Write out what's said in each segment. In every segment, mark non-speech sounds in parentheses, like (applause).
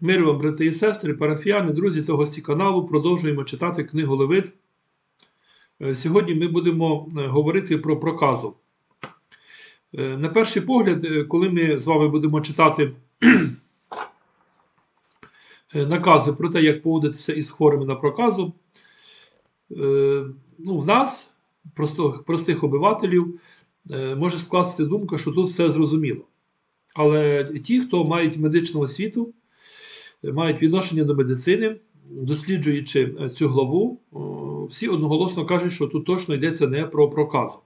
Мир вам, брати і сестри, парафіяни, друзі та гості каналу. Продовжуємо читати книгу Левит. Е, Сьогодні ми будемо е, говорити про проказу. Е, На перший погляд, коли ми з вами будемо читати (clears throat) накази про те, як поводитися із хворими на проказу, ну, в нас, просто- простих обивателів, може скласти думка, що тут все зрозуміло. Але ті, хто мають медичну освіту, мають відношення до медицини, досліджуючи е, цю главу, всі одноголосно кажуть, що тут точно йдеться не про проказу.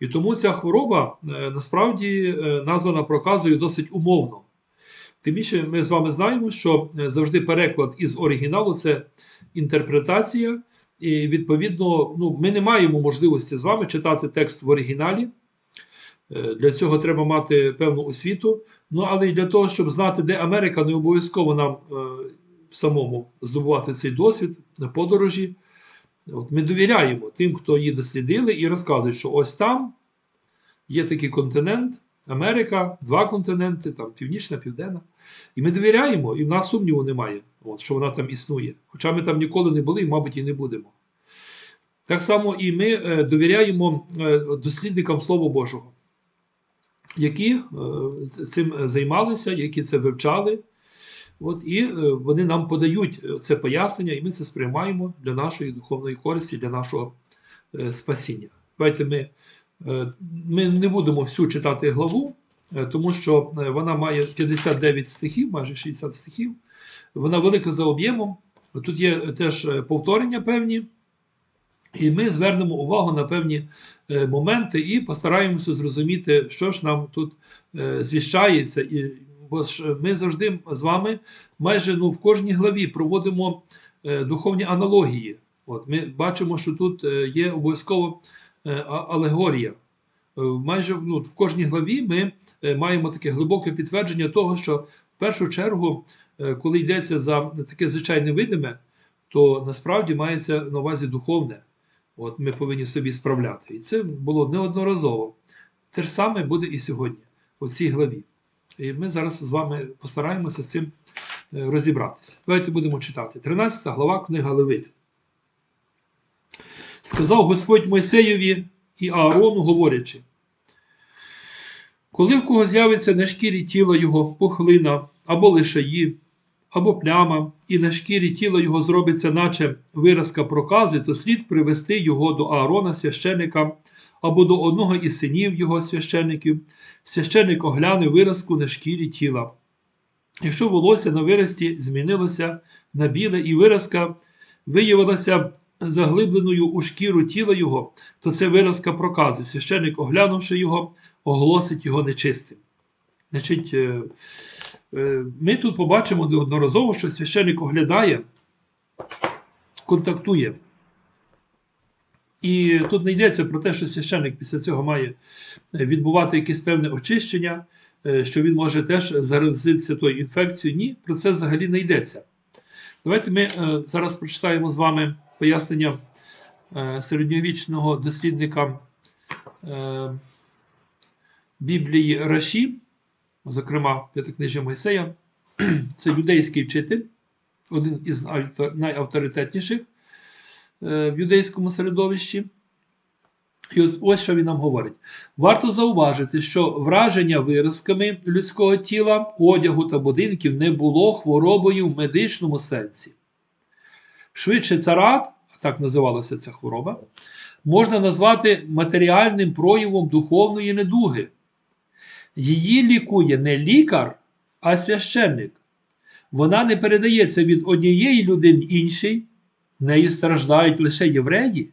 І тому ця хвороба е, насправді е, названа проказою досить умовно. Тим більше ми з вами знаємо, що завжди переклад із оригіналу це інтерпретація, і відповідно ну, ми не маємо можливості з вами читати текст в оригіналі. Е, Для цього треба мати певну освіту. Ну, але і для того, щоб знати, де Америка, не обов'язково нам е, самому здобувати цей досвід на подорожі. От ми довіряємо тим, хто її дослідили, і розказують, що ось там є такий континент, Америка, два континенти, там Північна, Південна. І ми довіряємо, і в нас сумніву немає, от, що вона там існує. Хоча ми там ніколи не були і, мабуть, і не будемо. Так само і ми е, довіряємо дослідникам Слова Божого які е, цим займалися, які це вивчали. От, і е, вони нам подають е, це пояснення, і ми це сприймаємо для нашої духовної користі, для нашого е, спасіння. Давайте ми, е, ми не будемо всю читати главу, е, тому що е, вона має 59 стихів, майже 60 стихів. Вона велика за об'ємом. Тут є теж е, повторення певні. І ми звернемо увагу на певні е, моменти і постараємося зрозуміти, що ж нам тут е, звіщається. Бо ж ми завжди з вами майже ну, в кожній главі проводимо е, духовні аналогії. От, ми бачимо, що тут е, є обов'язково е, алегорія. Е, Майже ну, в кожній главі ми е, маємо таке глибоке підтвердження того, що в першу чергу, е, коли йдеться за таке звичайне видиме, то насправді мається на увазі духовне. От ми повинні собі справляти. І це було неодноразово. Те ж саме буде і сьогодні, у цій главі. І ми зараз з вами постараємося з цим е, розібратися. Давайте будемо читати. 13 глава книга Левит. Сказав Господь Мойсеєві і Аарону, говорячи: коли в кого з'явиться на шкірі тіла його пухлина або лишаї, або пляма, і на шкірі тіла його зробиться, наче виразка прокази, то слід привести його до Аарона священика або до одного із синів його священиків. Священик огляне виразку на шкірі тіла. Якщо волосся на виразці змінилося на біле, і виразка виявилася заглибленою у шкіру тіла його, то це виразка прокази. Священик, оглянувши його, оголосить його нечистим. Значить, е, Е, Ми тут побачимо неодноразово, що священник оглядає, контактує. І тут не йдеться про те, що священник після цього має відбувати якесь певне очищення, е, що він може теж заразитися тою інфекцією. Ні, про це взагалі не йдеться. Давайте ми зараз прочитаємо з вами пояснення середньовічного дослідника Біблії Раші зокрема п'ятикнижжя Мойсея, (clears throat) це юдейський вчитель, один із найавторитетніших е, в юдейському середовищі. І от ось що він нам говорить. Варто зауважити, що враження виразками людського тіла, одягу та будинків не було хворобою в медичному сенсі. Швидше царат, так називалася ця хвороба, можна назвати матеріальним проявом духовної недуги. Її лікує не лікар, а священник. Вона не передається від однієї людини іншій, нею страждають лише євреї.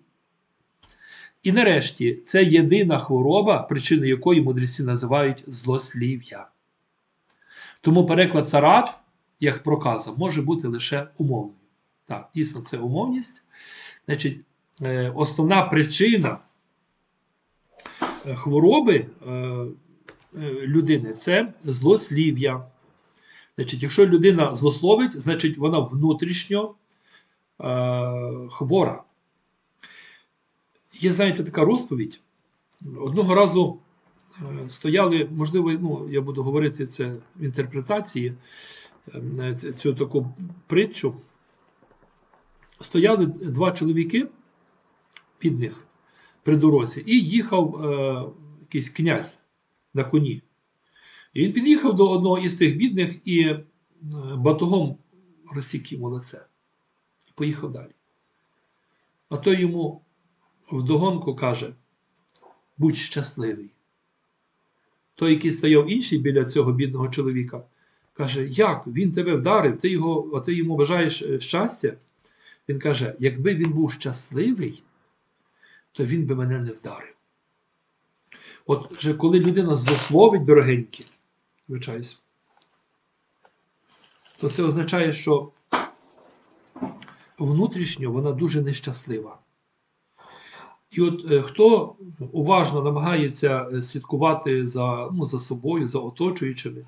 І нарешті це єдина хвороба, причиною якої мудреці називають злослів'я. Тому переклад царат, як проказа, може бути лише умовною. Так, дійсно, це умовність. Значить, е, основна причина е, хвороби. Е, людини це злослів'я. Значить, якщо людина злословить, значить вона внутрішньо е, хвора. Є, знаєте, така розповідь. Одного разу е, стояли, можливо, ну, я буду говорити це в інтерпретації. е, цю таку притчу. Стояли два чоловіки під них при дорозі, і їхав е, якийсь князь на коні. І він під'їхав до одного із тих бідних і е, батогом розсік йому лице. І поїхав далі. А той йому вдогонку каже: будь щасливий. Той, який стояв інший біля цього бідного чоловіка, каже: Як? Він тебе вдарив, ти його, а ти йому бажаєш е, щастя? Він каже: якби він був щасливий, то він би мене не вдарив. От вже коли людина злословить дорогенькі, то це означає, що внутрішньо вона дуже нещаслива. І от е, хто уважно намагається е, слідкувати за, ну, за собою, за оточуючими,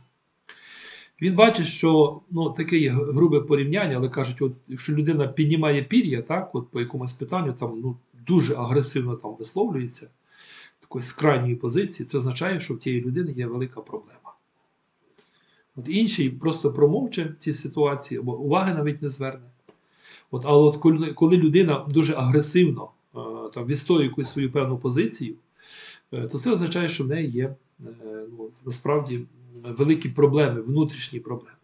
він бачить, що ну, таке є грубе порівняння, але кажуть, от, якщо людина піднімає пір'я, так, от по якомусь питанню там, ну, дуже агресивно там висловлюється, з крайньої позиції, це означає, що в тієї людини є велика проблема. От інший просто промовче в цій ситуації, або уваги навіть не зверне. От, але от коли, коли людина дуже агресивно е, там, відстоює якусь свою певну позицію, е, то це означає, що в неї є е, ну, насправді великі проблеми, внутрішні проблеми.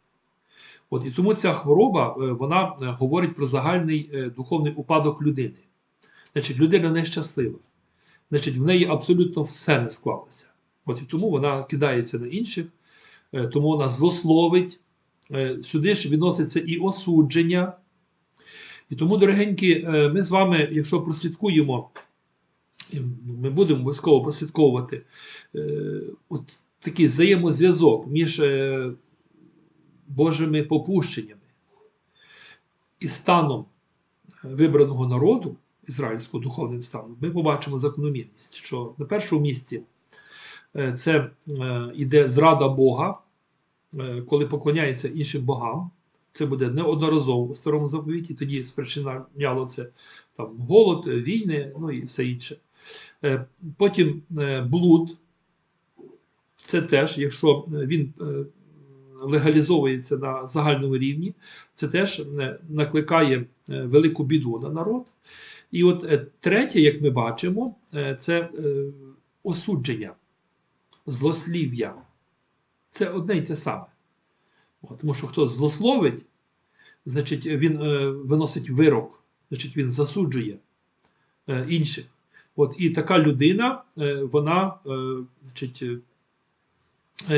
От, і тому ця хвороба вона говорить про загальний духовний упадок людини. Значить, людина нещаслива. Значить, в неї абсолютно все не склалося. От і тому вона кидається на інших, е, тому вона злословить. Е, Сюди ж відноситься і осудження. І тому, дорогенькі, е, ми з вами, якщо прослідкуємо, ми будемо обов'язково прослідковувати от такий взаємозв'язок між Божими попущеннями і станом вибраного народу, ізраїльського духовним станом, ми побачимо закономірність, що на першому місці е, це е, іде зрада Бога, е, коли поклоняється іншим богам. Це буде неодноразово у старому заповіті, тоді спричиняло це там, голод, е, війни, ну і все інше. Е, Потім е, блуд. Це теж, якщо е, він е, легалізовується на загальному рівні, це теж е, накликає е, велику біду на народ. І от е, третє, як ми бачимо, е, це е, осудження, злослів'я. Це одне й те саме. Тому що хто злословить, значить він виносить вирок, значить він засуджує інших. От, і така людина, вона значить,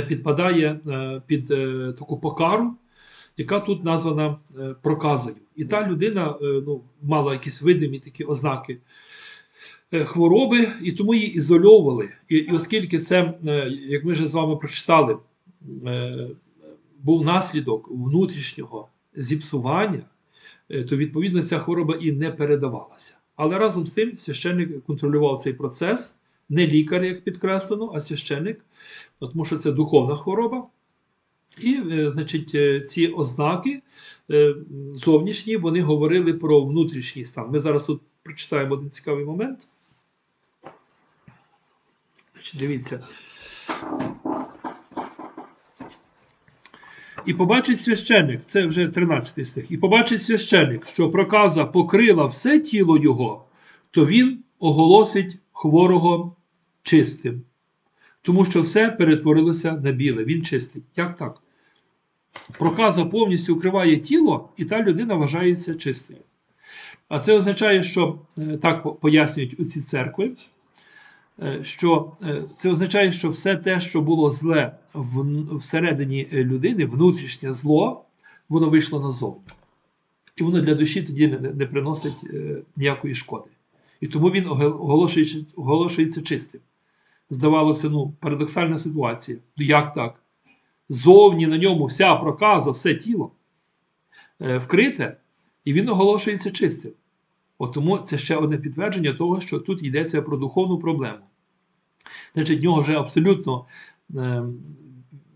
підпадає під таку покару, яка тут названа е, проказою. І та людина е, ну, мала якісь видимі такі ознаки е, хвороби, і тому її ізольовували. І, і оскільки це, як ми вже з вами прочитали, був наслідок внутрішнього зіпсування, то відповідно ця хвороба і не передавалася. Але разом з тим священник контролював цей процес, не лікар, як підкреслено, а священник, тому що це духовна хвороба. І, е, значить, е, ці ознаки е, зовнішні вони говорили про внутрішній стан. Ми зараз тут прочитаємо один цікавий момент. Значить, дивіться. І побачить священник, це вже 13 стих, і побачить священник, що проказа покрила все тіло його, то він оголосить хворого чистим. Тому що все перетворилося на біле, він чистий. Як так? Проказа повністю укриває тіло, і та людина вважається чистою. А це означає, що е, так пояснюють у ці церкви, е, що е, це означає, що все те, що було зле всередині людини, внутрішнє зло, воно вийшло назовні. І воно для душі тоді не, не приносить ніякої шкоди. І тому він оголошується чистим. Здавалося, ну, парадоксальна ситуація. Ну як так? Зовні на ньому вся проказа, все тіло е, вкрите, і він оголошується чистим. От тому це ще одне підтвердження того, що тут йдеться про духовну проблему. Значить, в нього вже абсолютно е,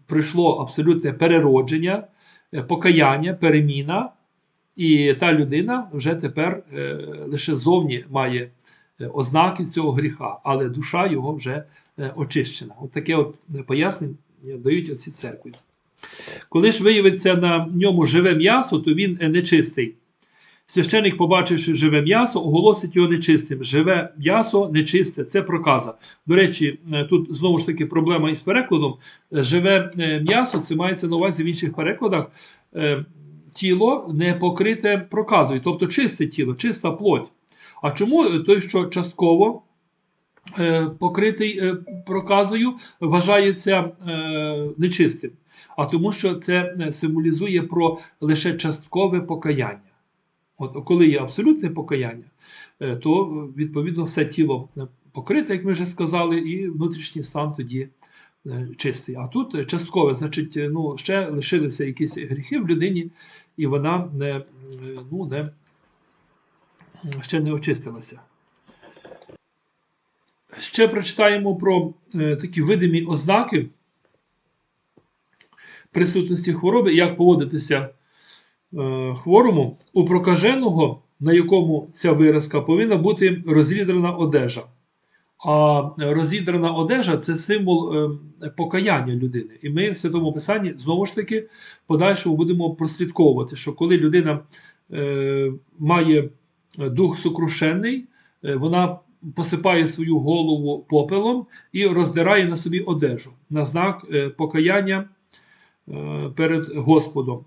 прийшло абсолютне переродження, е, покаяння, переміна, і та людина вже тепер е, лише зовні має е, ознаки цього гріха, але душа його вже е, очищена. От таке от пояснення дають оці церкви. Коли ж виявиться на ньому живе м'ясо, то він е, нечистий. Священик, побачивши живе м'ясо, оголосить його нечистим. Живе м'ясо нечисте, це проказа. До речі, е, тут знову ж таки проблема із перекладом. Е, Живе е, м'ясо, це мається на увазі в інших перекладах. е, Тіло не покрите проказою, тобто чисте тіло, чиста плоть. А чому е, той, що частково е, покритий е, проказою, вважається е, нечистим? А тому, що це е, символізує про лише часткове покаяння. От коли є абсолютне покаяння, е, то е, відповідно все тіло е, покрите, як ми вже сказали, і внутрішній стан тоді е, чистий. А тут е, часткове, значить, е, ну, ще лишилися якісь гріхи в людині, і вона не, е, ну, не, ще не очистилася. Ще прочитаємо про е, такі видимі ознаки присутності хвороби, як поводитися е, хворому, у прокаженого, на якому ця виразка, повинна бути розідрана одежа. А розідрана одежа це символ е, покаяння людини. І ми в Святому Писанні знову ж таки подальшому будемо прослідковувати, що коли людина е, має дух сокрушений, е, вона посипає свою голову попелом і роздирає на собі одежу на знак е, покаяння е, перед Господом.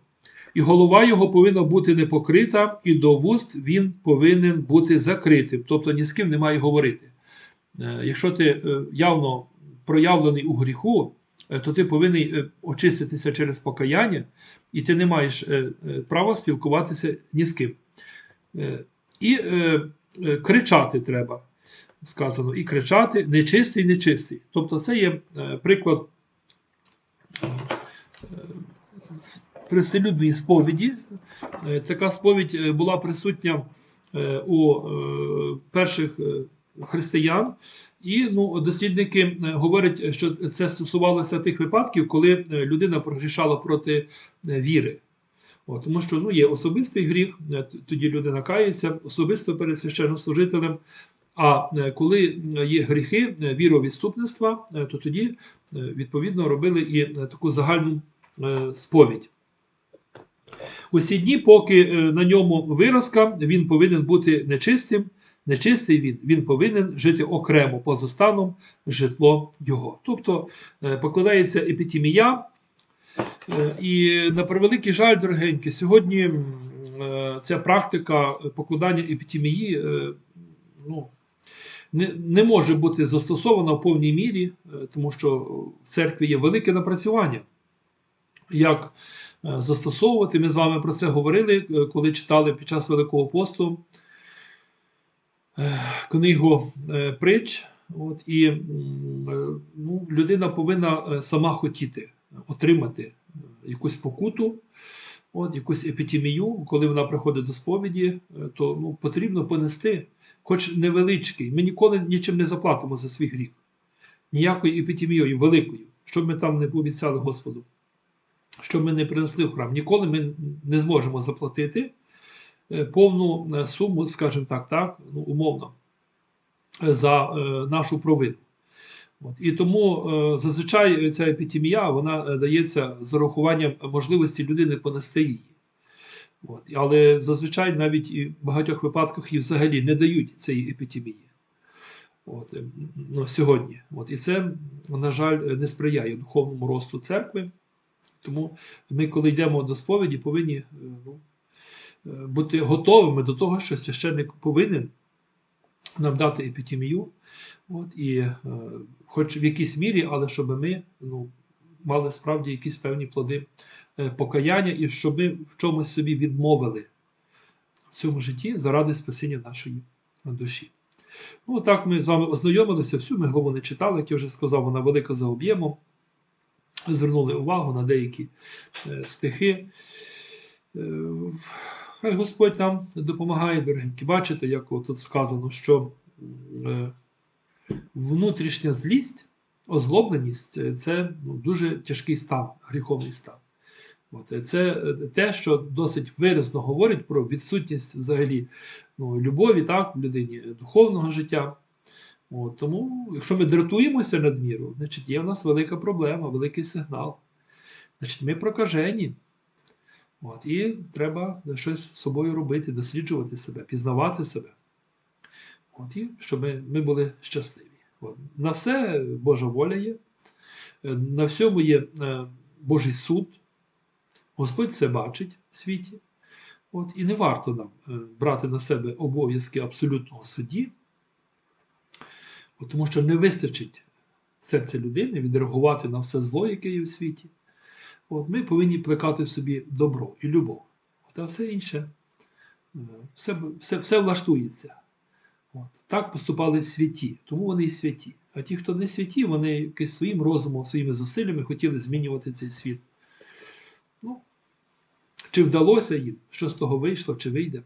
І голова його повинна бути не покрита, і до вуст він повинен бути закритим, тобто ні з ким не має говорити. Е, Якщо ти явно проявлений у гріху, то ти повинен очиститися через покаяння, і ти не маєш права спілкуватися ні з ким. І кричати треба, сказано, і кричати нечистий, нечистий. Тобто це є е, приклад е, привселюдної сповіді. Е, Така сповідь була присутня у перших християн, і ну, дослідники говорять, що це стосувалося тих випадків, коли людина прогрішала проти віри. От, тому що ну, є особистий гріх, тоді людина кається особисто перед священнослужителем. А е, коли є гріхи е, віровідступництва, е, то тоді е, відповідно робили і е, таку загальну е, сповідь. Усі дні, поки е, на ньому виразка, він повинен бути нечистим. Нечистий він, він повинен жити окремо поза станом житло його. Тобто е, покладається епітімія. Е, І на превеликий жаль, дорогенькі, сьогодні е, ця практика покладання епітімії е, ну, не, не може бути застосована в повній мірі, е, тому що в церкві є велике напрацювання. Як е, застосовувати? Ми з вами про це говорили, е, коли читали під час Великого посту книгу притч. От, і ну, людина повинна сама хотіти отримати якусь покуту, от, якусь епітемію, коли вона приходить до сповіді, е, то ну, потрібно понести, хоч невеличкий. Ми ніколи нічим не заплатимо за свій гріх. Ніякою епітемією великою, щоб ми там не пообіцяли Господу, щоб ми не принесли в храм. Ніколи ми не зможемо заплатити е, повну е, суму, скажімо так, так ну, умовно, за нашу провину. От. І тому е, зазвичай ця епітемія вона е, дається з урахуванням можливості людини понести її. От. Але зазвичай навіть і в багатьох випадках її взагалі не дають цієї епітемії. От, е, ну, сьогодні. От. І це, на жаль, не сприяє духовному росту церкви. Тому ми, коли йдемо до сповіді, повинні е, ну, е, бути готовими до того, що священник повинен нам дати епітемію. От, і е, хоч в якійсь мірі, але щоб ми ну, мали справді якісь певні плоди е, покаяння, і щоб ми в чомусь собі відмовили в цьому житті заради спасіння нашої душі. Ну, так ми з вами ознайомилися, всю ми главу не читали, як я вже сказав, вона велика за об'ємом. Звернули увагу на деякі е, стихи. Е, Хай Господь нам допомагає, дорогенькі. Бачите, як тут сказано, що е, внутрішня злість, озлобленість це- це ну, дуже тяжкий стан, гріховний стан. Е, це е, те, що досить виразно говорить про відсутність взагалі ну, любові так, в людині е, духовного життя. От, тому, якщо ми дратуємося надміру, значить є в нас велика проблема, великий сигнал. значить ми прокажені. От, і треба щось з собою робити, досліджувати себе, пізнавати себе. От, і щоб ми, ми були щасливі. От. На все Божа воля є, на всьому є е, Божий суд. Господь все бачить в світі. От, і не варто нам е, брати на себе обов'язки абсолютного судді, тому що не вистачить серця людини відреагувати на все зло, яке є в світі. От, ми повинні плекати в собі добро і любов. От, а все інше, е, все, все, все влаштується. От. Так поступали святі, тому вони і святі. А ті, хто не святі, вони якось своїм розумом, своїми зусиллями хотіли змінювати цей світ. Ну, чи вдалося їм, що з того вийшло, чи вийде?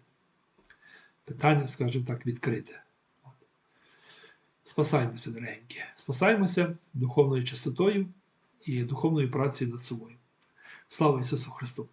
Питання, скажімо так, відкрите. От. Спасаємося, дорогенькі. Спасаємося духовною чистотою і духовною працею над собою. Слава Ісусу Христу!